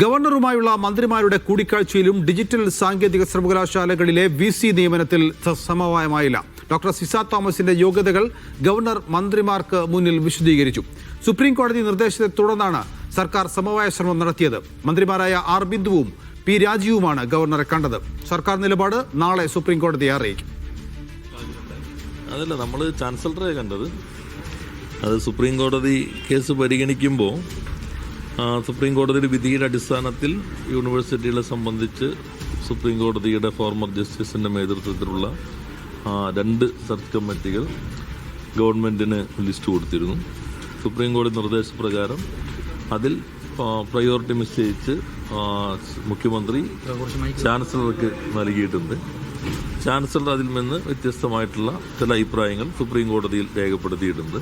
ഗവർണറുമായുള്ള മന്ത്രിമാരുടെ കൂടിക്കാഴ്ചയിലും ഡിജിറ്റൽ സാങ്കേതിക സർവകലാശാലകളിലെ V C നിയമനത്തിൽ സമവായമായില്ല. ഡോക്ടർ സിസ തോമസിന്റെ യോഗ്യതകൾ ഗവർണർ മന്ത്രിമാർക്ക് മുന്നിൽ വിശദീകരിച്ചു. സുപ്രീം കോടതി നിർദ്ദേശത്തെ തുടർന്നാണ് സർക്കാർ സമവായ ശ്രമം നടത്തിയത്. മന്ത്രിമാരായ ആർ ബിന്ദുവും പി രാജീവുമാണ് ഗവർണറെ കണ്ടത്. സർക്കാർ നിലപാട് നാളെ സുപ്രീം കോടതിയെ അറിയിക്കും. അതല്ല നമ്മൾ ചാൻസലറെ കണ്ടത്. അത് സുപ്രീം കോടതി കേസ് പരിഗണിക്കുമ്പോൾ സുപ്രീം കോടതിയുടെ വിധിയുടെ അടിസ്ഥാനത്തിൽ യൂണിവേഴ്സിറ്റികളെ സംബന്ധിച്ച് സുപ്രീം കോടതിയുടെ ഫോർമർ ജസ്റ്റിസിന്റെ നേതൃത്വത്തിലുള്ള രണ്ട് സെർച്ച് കമ്മിറ്റികൾ ഗവൺമെന്റിന് ലിസ്റ്റ് കൊടുത്തിരുന്നു. സുപ്രീം കോടതി നിർദ്ദേശപ്രകാരം അതിൽ പ്രയോറിറ്റി നിശ്ചയിച്ച് മുഖ്യമന്ത്രി ചാൻസലർക്ക് നൽകിയിട്ടുണ്ട്. ചാൻസലർ അതിൽ നിന്ന് വ്യത്യസ്തമായിട്ടുള്ള ചില അഭിപ്രായങ്ങൾ സുപ്രീം കോടതിയിൽ രേഖപ്പെടുത്തിയിട്ടുണ്ട്.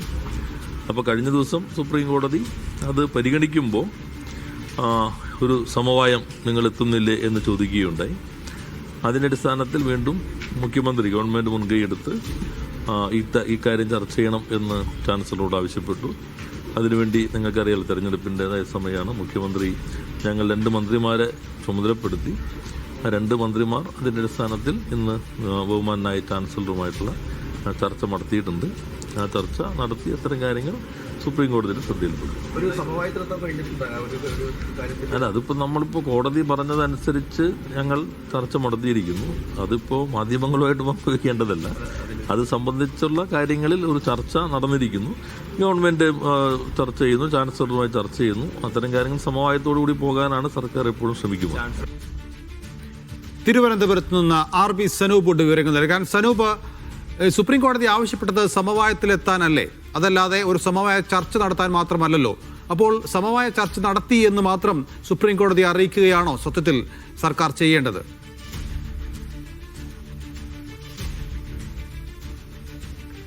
അപ്പോൾ കഴിഞ്ഞ ദിവസം സുപ്രീം കോടതി അത് പരിഗണിക്കുമ്പോൾ ഒരു സമവായം നിങ്ങൾ എത്തുന്നില്ലേ എന്ന് ചോദിക്കുകയുണ്ടായി. അതിന്റെ അടിസ്ഥാനത്തിൽ വീണ്ടും മുഖ്യമന്ത്രി ഗവൺമെന്റ് മുൻകൈയെടുത്ത് ഇക്കാര്യം ചർച്ച ചെയ്യണം എന്ന് ചാൻസലറോട് ആവശ്യപ്പെട്ടു. അതിനുവേണ്ടി നിങ്ങൾക്കറിയാലോ തെരഞ്ഞെടുപ്പിന്റെതായ സമയമാണ്. മുഖ്യമന്ത്രി ഞങ്ങൾ രണ്ട് മന്ത്രിമാരെ ചുമതലപ്പെടുത്തി. ആ രണ്ട് മന്ത്രിമാർ അതിന്റെ അടിസ്ഥാനത്തിൽ ഇന്ന് ബഹുമാനായ ചാൻസലറുമായിട്ടുള്ള ചർച്ച നടത്തിയിട്ടുണ്ട്. ചർച്ച നടത്തി അത്തരം കാര്യങ്ങൾ സുപ്രീം കോടതിയുടെ ശ്രദ്ധയിൽപ്പെടും ഒരു സമവായത്തിലെത്താൻ കഴിഞ്ഞിട്ടുണ്ട് ഒരു ഒരു കാര്യത്തിൽ. അല്ല അതിപ്പോൾ നമ്മളിപ്പോൾ കോടതി പറഞ്ഞതനുസരിച്ച് ഞങ്ങൾ ചർച്ച നടത്തിയിരിക്കുന്നു അതിപ്പോൾ മാധ്യമങ്ങളുമായിട്ട് പങ്കുവയ്ക്കേണ്ടതല്ല അത് സംബന്ധിച്ചുള്ള കാര്യങ്ങളിൽ ഒരു ചർച്ച നടന്നിരിക്കുന്നു. ഗവൺമെന്റ് ചർച്ച ചെയ്യുന്നു ചാൻസലറുമായി ചർച്ച ചെയ്യുന്നു. അത്തരം കാര്യങ്ങൾ സമവായത്തോടു കൂടി പോകാനാണ് സർക്കാർ എപ്പോഴും ശ്രമിക്കുന്നത്. തിരുവനന്തപുരത്ത് നിന്ന് ആർ ബി സനൂപുണ്ട് വിവരങ്ങൾ നൽകാൻ. സനൂപ് സുപ്രീം കോടതി ആവശ്യപ്പെട്ടത് സമവായത്തിലെത്താനല്ലേ? അതല്ലാതെ ഒരു സമവായ ചർച്ച നടത്താൻ മാത്രമല്ലല്ലോ. അപ്പോൾ സമവായ ചർച്ച നടത്തി എന്ന് മാത്രം സുപ്രീം കോടതി അറിയിക്കുകയാണോ സത്യത്തിൽ സർക്കാർ ചെയ്യേണ്ടത്?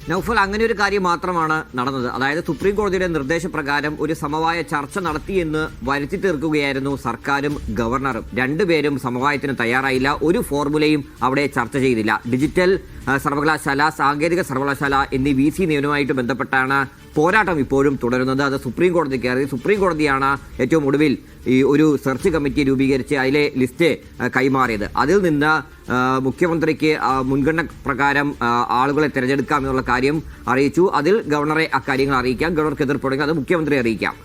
നൗഫൽ അങ്ങനെ ഒരു കാര്യം മാത്രമാണ് നടന്നത്. അതായത് സുപ്രീം കോടതിയുടെ നിർദ്ദേശപ്രകാരം ഒരു സമവായ ചർച്ച നടത്തിയെന്ന് വരുത്തി തീർക്കുകയായിരുന്നു സർക്കാരും ഗവർണറും. രണ്ടുപേരും സമവായത്തിന് തയ്യാറായില്ല. ഒരു ഫോർമുലയും അവിടെ ചർച്ച ചെയ്തില്ല. ഡിജിറ്റൽ സർവകലാശാല സാങ്കേതിക സർവകലാശാല എന്നീ വി സി നിയമനവുമായിട്ട് ബന്ധപ്പെട്ടാണ് പോരാട്ടം ഇപ്പോഴും തുടരുന്നത്. അത് സുപ്രീം കോടതി കയറി സുപ്രീം കോടതിയാണ് ഏറ്റവും ഒടുവിൽ ഈ ഒരു സെർച്ച് കമ്മിറ്റി രൂപീകരിച്ച് അതിലെ ലിസ്റ്റ് കൈമാറിയത്. അതിൽ നിന്ന് മുഖ്യമന്ത്രിക്ക് മുൻഗണന പ്രകാരം ആളുകളെ തിരഞ്ഞെടുക്കാം എന്നുള്ള കാര്യം അറിയിച്ചു. അതിൽ ഗവർണറെ അക്കാര്യങ്ങൾ അറിയിക്കാം. ഗവർണർക്ക് എതിർപ്പുണ്ടെങ്കിൽ അത് മുഖ്യമന്ത്രി അറിയിക്കാം.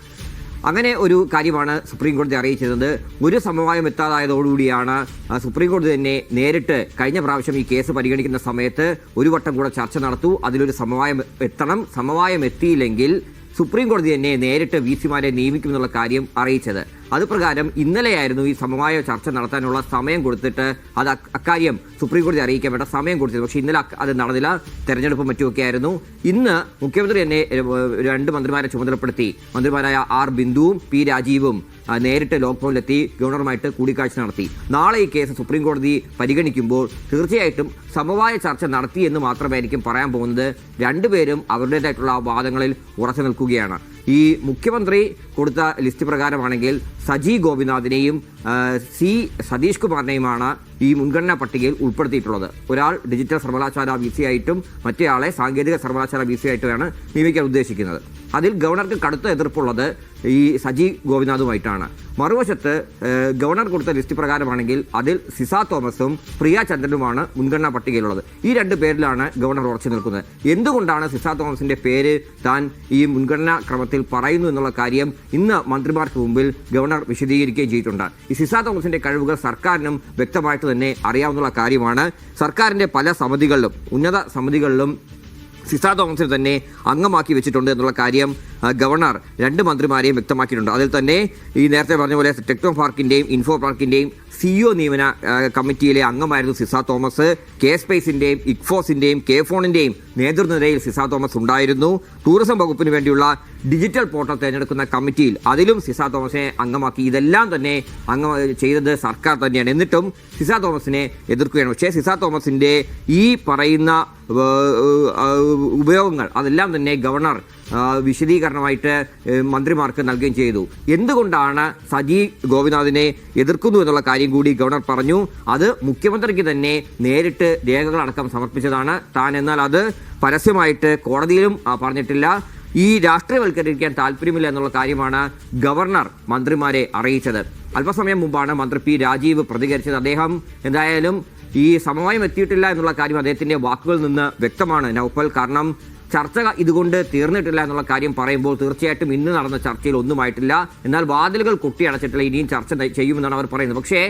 അങ്ങനെ ഒരു കാര്യമാണ് സുപ്രീം കോടതി അറിയിച്ചിരുന്നത്. ഒരു സമവായം എത്താതായതോടുകൂടിയാണ് സുപ്രീം കോടതി തന്നെ നേരിട്ട് കഴിഞ്ഞ പ്രാവശ്യം ഈ കേസ് പരിഗണിക്കുന്ന സമയത്ത് ഒരു വട്ടം കൂടെ ചർച്ച നടത്തൂ. അതിലൊരു സമവായം എത്തണം. സമവായം എത്തിയില്ലെങ്കിൽ സുപ്രീം കോടതി തന്നെ നേരിട്ട് വി സിമാരെ നിയമിക്കുമെന്നുള്ള കാര്യം അറിയിച്ചത്. അത് പ്രകാരം ഇന്നലെയായിരുന്നു ഈ സമവായ ചർച്ച നടത്താനുള്ള സമയം കൊടുത്തിട്ട് അത് അക്കാര്യം സുപ്രീം കോടതി അറിയിക്കാൻ വേണ്ട സമയം കൊടുത്തിരുന്നു. പക്ഷേ ഇന്നലെ അത് നടന്നില്ല. തെരഞ്ഞെടുപ്പ് മറ്റുമൊക്കെ ആയിരുന്നു ഇന്ന് മുഖ്യമന്ത്രി തന്നെ രണ്ട് മന്ത്രിമാരെ ചുമതലപ്പെടുത്തി. മന്ത്രിമാരായ ആർ ബിന്ദുവും പി രാജീവും നേരിട്ട് ലോക്ഭവനിലെത്തി ഗവർണറുമായിട്ട് കൂടിക്കാഴ്ച നടത്തി. നാളെ ഈ കേസ് സുപ്രീം കോടതി പരിഗണിക്കുമ്പോൾ തീർച്ചയായിട്ടും സമവായ ചർച്ച നടത്തി എന്ന് മാത്രമായിരിക്കും പറയാൻ പോകുന്നത്. രണ്ടുപേരും അവരുടേതായിട്ടുള്ള വാദങ്ങളിൽ ഉറച്ചു നിൽക്കുകയാണ്. ഈ മുഖ്യമന്ത്രി കൊടുത്ത ലിസ്റ്റ് പ്രകാരമാണെങ്കിൽ സജി ഗോപിനാഥിനെയും സി സതീഷ് കുമാറിനെയുമാണ് ഈ മുൻഗണനാ പട്ടികയിൽ ഉൾപ്പെടുത്തിയിട്ടുള്ളത്. ഒരാൾ ഡിജിറ്റൽ സർവകലാശാല വി സി ആയിട്ടും മറ്റേയാളെ സാങ്കേതിക സർവകലാശാല വി സി ആയിട്ടുമാണ് നിയമിക്കാൻ ഉദ്ദേശിക്കുന്നത്. അതിൽ ഗവർണർക്ക് കടുത്ത എതിർപ്പുള്ളത് ഈ സജി ഗോപിനാഥുമായിട്ടാണ്. മറുവശത്ത് ഗവർണർ കൊടുത്ത ലിസ്റ്റ് പ്രകാരമാണെങ്കിൽ അതിൽ സിസ തോമസും പ്രിയ ചന്ദ്രനുമാണ് മുൻഗണനാ പട്ടികയിലുള്ളത്. ഈ രണ്ട് പേരിലാണ് ഗവർണർ ഉറച്ചു നിൽക്കുന്നത്. എന്തുകൊണ്ടാണ് സിസ തോമസിന്റെ പേര് താൻ ഈ മുൻഗണനാ ക്രമത്തിൽ പറയുന്നു എന്നുള്ള കാര്യം ഇന്ന് മന്ത്രിമാർക്ക് മുമ്പിൽ ഗവർണർ വിശദീകരിക്കുകയും ചെയ്തിട്ടുണ്ട്. ഈ സിസ തോമസിന്റെ കഴിവുകൾ സർക്കാരിനും വ്യക്തമായിട്ട് തന്നെ അറിയാവുന്ന കാര്യമാണ്. സർക്കാരിന്റെ പല സമിതികളിലും ഉന്നത സമിതികളിലും സിസ തോമസിനെ തന്നെ അംഗമാക്കി വെച്ചിട്ടുണ്ട് എന്നുള്ള കാര്യം ഗവർണർ രണ്ട് മന്ത്രിമാരെയും വ്യക്തമാക്കിയിട്ടുണ്ട്. അതിൽ തന്നെ ഈ നേരത്തെ പറഞ്ഞ പോലെ ടെക്നോ പാർക്കിന്റെയും ഇൻഫോ പാർക്കിന്റെയും സിഇഒ നിയമന കമ്മിറ്റിയിലെ അംഗമായിരുന്നു സിസ തോമസ്. കെ സ്പേസിന്റെയും ഇക്ഫോസിന്റെയും കെ ഫോണിന്റെയും നേതൃനിരയിൽ സിസ തോമസ് ഉണ്ടായിരുന്നു. ടൂറിസം വകുപ്പിന് വേണ്ടിയുള്ള ഡിജിറ്റൽ പോർട്ടൽ തിരഞ്ഞെടുക്കുന്ന കമ്മിറ്റിയിൽ അതിലും സിസ തോമസിനെ അംഗമാക്കി. ഇതെല്ലാം തന്നെ അംഗം ചെയ്തത് സർക്കാർ തന്നെയാണ്. എന്നിട്ടും സിസ തോമസിനെ എതിർക്കുകയാണ്. പക്ഷേ സിസ തോമസിന്റെ ഈ പറയുന്ന ഉപയോഗങ്ങൾ അതെല്ലാം തന്നെ ഗവർണർ വിശദീകരണമായിട്ട് മന്ത്രിമാർക്ക് നൽകുകയും ചെയ്തു. എന്തുകൊണ്ടാണ് സജി ഗോപിനാഥിനെ എതിർക്കുന്നു എന്നുള്ള കാര്യം കൂടി ഗവർണർ പറഞ്ഞു. അത് മുഖ്യമന്ത്രിക്ക് തന്നെ നേരിട്ട് രേഖകളടക്കം സമർപ്പിച്ചതാണ്. താൻ എന്നാൽ അത് പരസ്യമായിട്ട് കോടതിയിലും പറഞ്ഞിട്ടില്ല. ഈ രാഷ്ട്രീയവൽക്കരിക്കാൻ താല്പര്യമില്ല എന്നുള്ള കാര്യമാണ് ഗവർണർ മന്ത്രിമാരെ അറിയിച്ചത്. അല്പസമയം മുമ്പാണ് മന്ത്രി പി രാജീവ് പ്രതികരിച്ചത്. അദ്ദേഹം എന്തായാലും ഈ സമവായം എത്തിയിട്ടില്ല എന്നുള്ള കാര്യം അദ്ദേഹത്തിന്റെ വാക്കുകളിൽ നിന്ന് വ്യക്തമാണ്. നൗഫൽ കാരണം ചർച്ച ഇതുകൊണ്ട് തീർന്നിട്ടില്ല എന്നുള്ള കാര്യം പറയുമ്പോൾ തീർച്ചയായിട്ടും ഇന്ന് നടന്ന ചർച്ചയിൽ ഒന്നുമായിട്ടില്ല. എന്നാൽ വാതിലുകൾ കൊട്ടിയടച്ചിട്ടില്ല ഇനിയും ചർച്ച ചെയ്യുമെന്നാണ് അവർ പറയുന്നത്. പക്ഷേ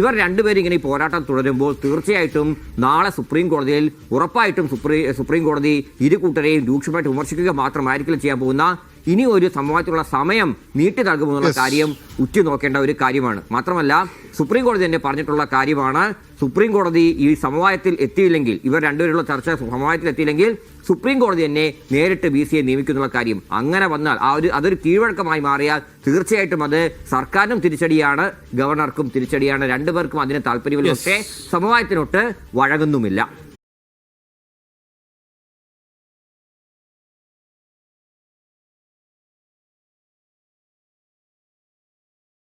ഇവർ രണ്ടുപേരും ഇങ്ങനെ പോരാട്ടം തുടരുമ്പോൾ തീർച്ചയായിട്ടും നാളെ സുപ്രീം കോടതിയിൽ ഉറപ്പായിട്ടും സുപ്രീം സുപ്രീം കോടതി ഇരു കൂട്ടരെയും രൂക്ഷമായിട്ട് വിമർശിക്കുക മാത്രമായിരിക്കില്ല ചെയ്യാൻ പോകുന്ന ഇനി ഒരു സമവായത്തിലുള്ള സമയം നീട്ടി നൽകുമെന്നുള്ള കാര്യം ഉറ്റുനോക്കേണ്ട ഒരു കാര്യമാണ്. മാത്രമല്ല സുപ്രീം കോടതി തന്നെ പറഞ്ഞിട്ടുള്ള കാര്യമാണ് സുപ്രീം കോടതി ഈ സമവായത്തിൽ എത്തിയില്ലെങ്കിൽ ഇവർ രണ്ടുപേരുള്ള ചർച്ച സമവായത്തിൽ എത്തിയില്ലെങ്കിൽ സുപ്രീം കോടതി തന്നെ നേരിട്ട് ബി സിയെ നിയമിക്കുന്നുള്ള കാര്യം അങ്ങനെ വന്നാൽ ആ ഒരു അതൊരു കീഴ്വഴക്കമായി മാറിയാൽ തീർച്ചയായിട്ടും അത് സർക്കാരിനും തിരിച്ചടിയാണ് ഗവർണർക്കും തിരിച്ചടിയാണ് രണ്ടുപേർക്കും അതിന് താല്പര്യമില്ല പക്ഷേ സമവായത്തിനൊട്ട് വഴങ്ങുന്നുമില്ല.